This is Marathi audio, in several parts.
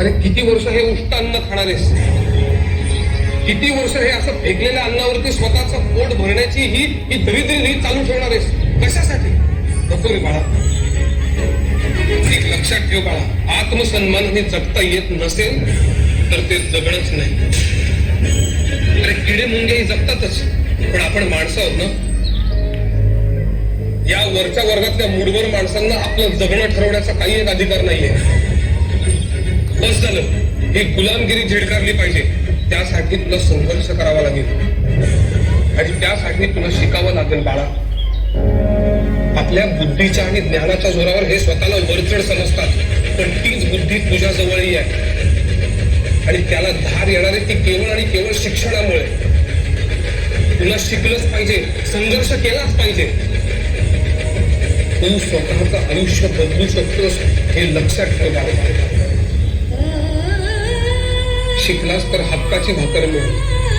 अरे किती वर्ष हे उष्ट अन्न खाणारेस किती वर्ष हे असं फेकलेल्या अन्नावरती स्वतःचं पोट भरण्याची ही ही दरिद्री ही चालू ठेवणारेस कशासाठी? नको रे बाळा. एक लक्षात ठेव बाळा. आत्मसन्मान हे जगता येत नसेल तर ते जगणच नाही. अरे किडे मुंगे जगतातच. पण आपण माणसं आहोत ना? या वरच्या वर्गातल्या मूडवर माणसांना आपलं जगणं ठरवण्याचा काही एक अधिकार नाहीये. बस झालं. ही गुलामगिरी झिडकारली पाहिजे. त्यासाठी तुला संघर्ष करावा लागेल. आणि त्यासाठी तुला शिकावं लागेल बाळा. आपल्या बुद्धीच्या आणि ज्ञानाच्या जोरावर हे स्वतःला वरचढ समजतात. पण तीच बुद्धी तुझ्या जवळही आहे. आणि त्याला धार येणारे ती केवळ आणि केवळ शिक्षणामुळे. तुला शिकलंच पाहिजे. संघर्ष केलाच पाहिजे. तू स्वतःचं आयुष्य बदलू शकतोस हे लक्षात ठेव शिकलास तर हक्काची भाकर मिळेल.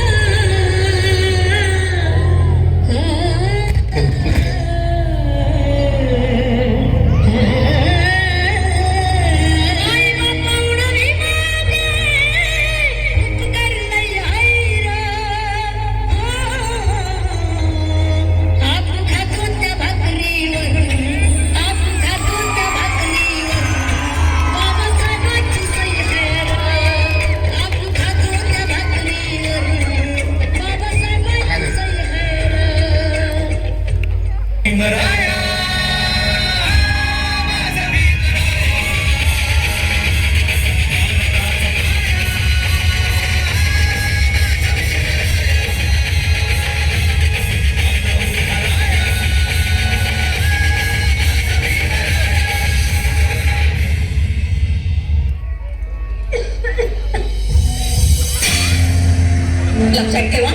लक्षात ठेवा.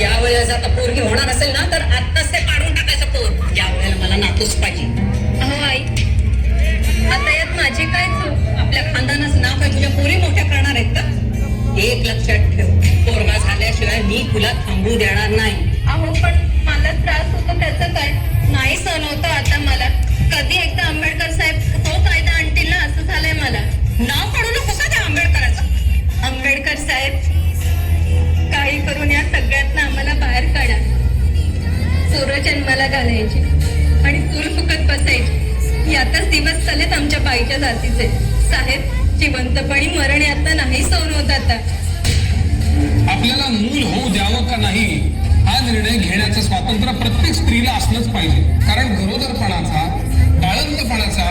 या वेळेस आता पोरगी होणार असेल ना तर आत्ताच ते काढून टाकायचं पोर. या वेळेला मला नातूच पाहिजे. अहो आई आता यात माझी काय चूक? आपल्या खानदानाचं नाव काय? तुझ्या पोरी मोठ्या करणार आहेत का? एक लक्षात ठेव. पोरगा झाल्याशिवाय मी तुला थांबू देणार नाही. अहो पण मला त्रास होतो त्याचं काय? नाही सहन होतं आता मला. कधी एकदा आंबेडकर चोर जन्माला घालायची आणि चूल फुकत बसायची. यातच दिवस चालेत आमच्या बाईच्या जातीचे. साहेब जिवंतपणी मरण यातनं नाही सौर होत आता आपल्याला मूल होऊ द्यावं का नाही हा निर्णय घेण्याचं स्वातंत्र्य प्रत्येक स्त्रीला असलंच पाहिजे. कारण गरोदरपणाचा बाळंतपणाचा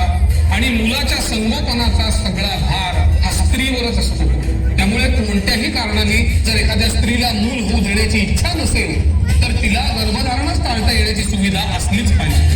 आणि मुलाच्या संगोपनाचा सगळा भार हा स्त्रीवरच असतो. त्यामुळे कोणत्याही कारणाने जर एखाद्या स्त्रीला मूल होऊ देण्याची इच्छा नसेल तिला गर्भधारणच टाळता येण्याची सुविधा असलीच पाहिजे.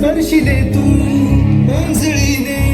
स्पर्शिले तू ओंजळीने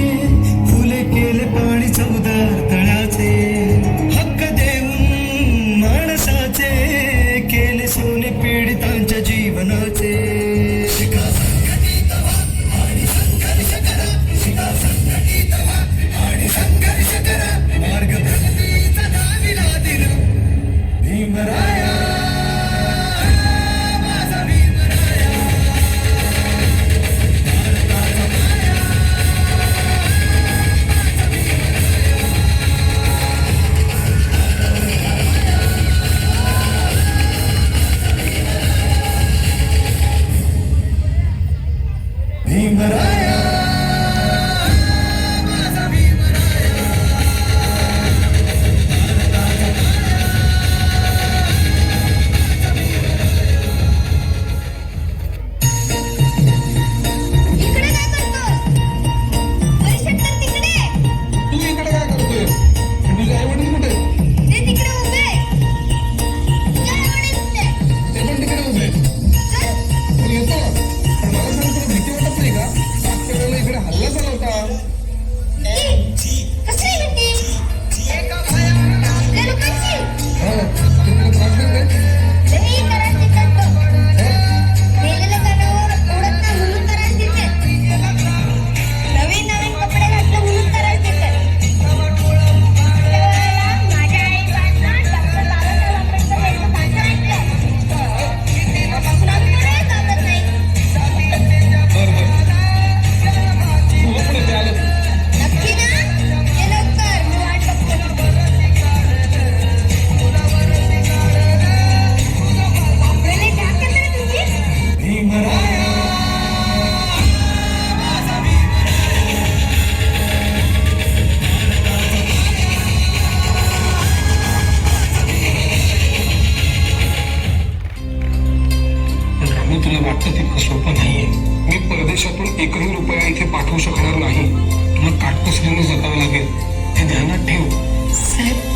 हे ध्यानात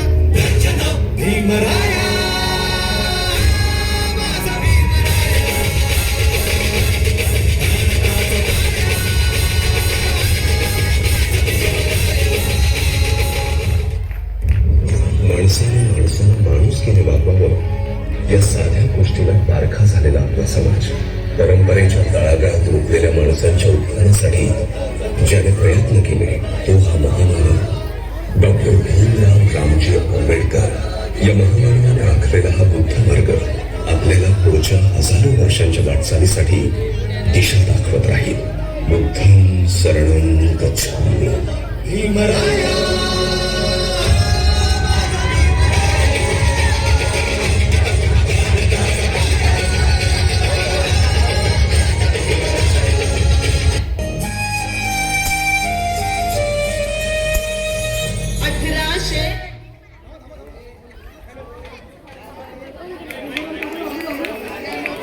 या साध्या गोष्टीला पारखा झालेला आपला समाज. परंपरेच्या तळागाळात रुजलेल्या माणसांच्या उत्थानासाठी ज्याने प्रयत्न केले तो हा महामानव. डॉक्टर भीमराव रामजी आंबेडकर या महामानवाने आखलेला हा बुद्ध मार्ग आपल्याला पुढच्या हजारो वर्षांच्या वाटचालीसाठी दिशा दाखवत राहील. बुद्धं शरण गच्छामि